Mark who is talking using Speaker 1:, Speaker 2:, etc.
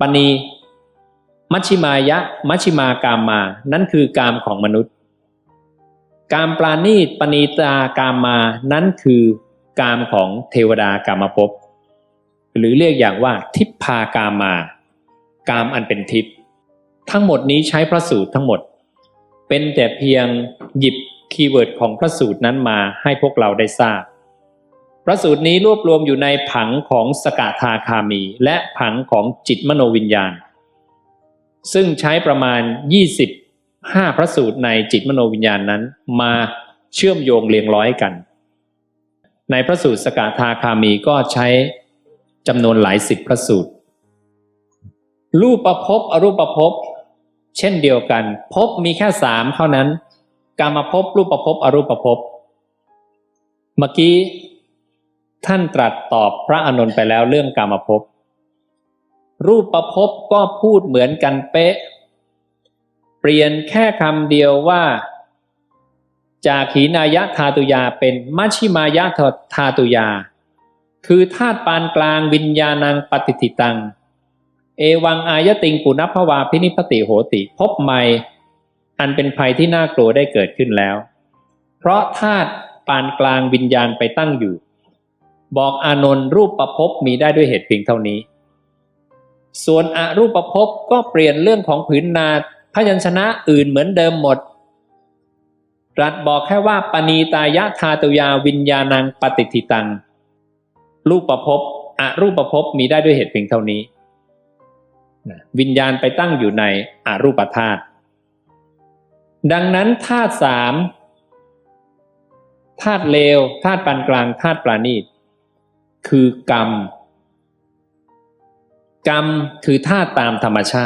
Speaker 1: ปณีมัชชิมายะ มัชชิมากามมา นั่นคือกามของมนุษย์ กามปราณีตปณีตากามมา นั่นคือกามของเทวดากามภพหรือเรียกอย่างว่าทิพพากามมา กามอันเป็นทิพย์ทั้งหมดนี้ใช้พระสูตรทั้งหมด เป็นแต่เพียงหยิบคีย์เวิร์ดของพระสูตรนั้นมาให้พวกเราได้ทราบ พระสูตรนี้รวบรวมอยู่ในผังของสกทาคามี และผังของจิตมโนวิญญาณ ซึ่งใช้ประมาณ 25 พระสูตรในจิตมโนวิญญาณนั้น มาเชื่อมโยงเรียงร้อยกัน ในพระสูตรสกทาคามีก็ใช้จำนวนหลายสิบพระสูตร รูปประพบอรูปประพบเช่นเดียวกันภพมีแค่สามเท่านั้น การมภพบรูปประพบอรูปประพบเมื่อกี้ ท่านตรัสตอบพระอานนท์ไปแล้วเรื่องกามภพรูปประพบก็พูดเหมือนกันเป๊ะ เปลี่ยนแค่คำเดียวว่า จากขีนายะทาตุยาเป็นมัชชิมายะทาตุยา คือธาตุปานกลางวิญญาณังปฏิทิตัง เอวังอายติงปุณพวาพินิพติโหติพบใหม่ อันเป็นภัยที่น่ากลัวได้เกิดขึ้นแล้ว เพราะธาตุปานกลางวิญญาณไปตั้งอยู่ บอกอานนท์รูปประพบมีได้ด้วยเหตุเพียงเท่านี้ ส่วนอรูปประพบก็เปลี่ยนเรื่องของผืนนาพยัญชนะอื่นเหมือนเดิมหมดรัดบอกแค่ว่าปณีตายะทาตุยาวิญญาณังปฏิทิตัง รูปประพบอรูปประพบมีได้ด้วยเหตุเพียงเท่านี้ วิญญาณไปตั้งอยู่ในอรูปธาตุดังนั้นธาตุสามธาตุเลวธาตุปานกลางธาตุปราณีต คือกรรม กรรมคือธาตุตามธรรมชาติ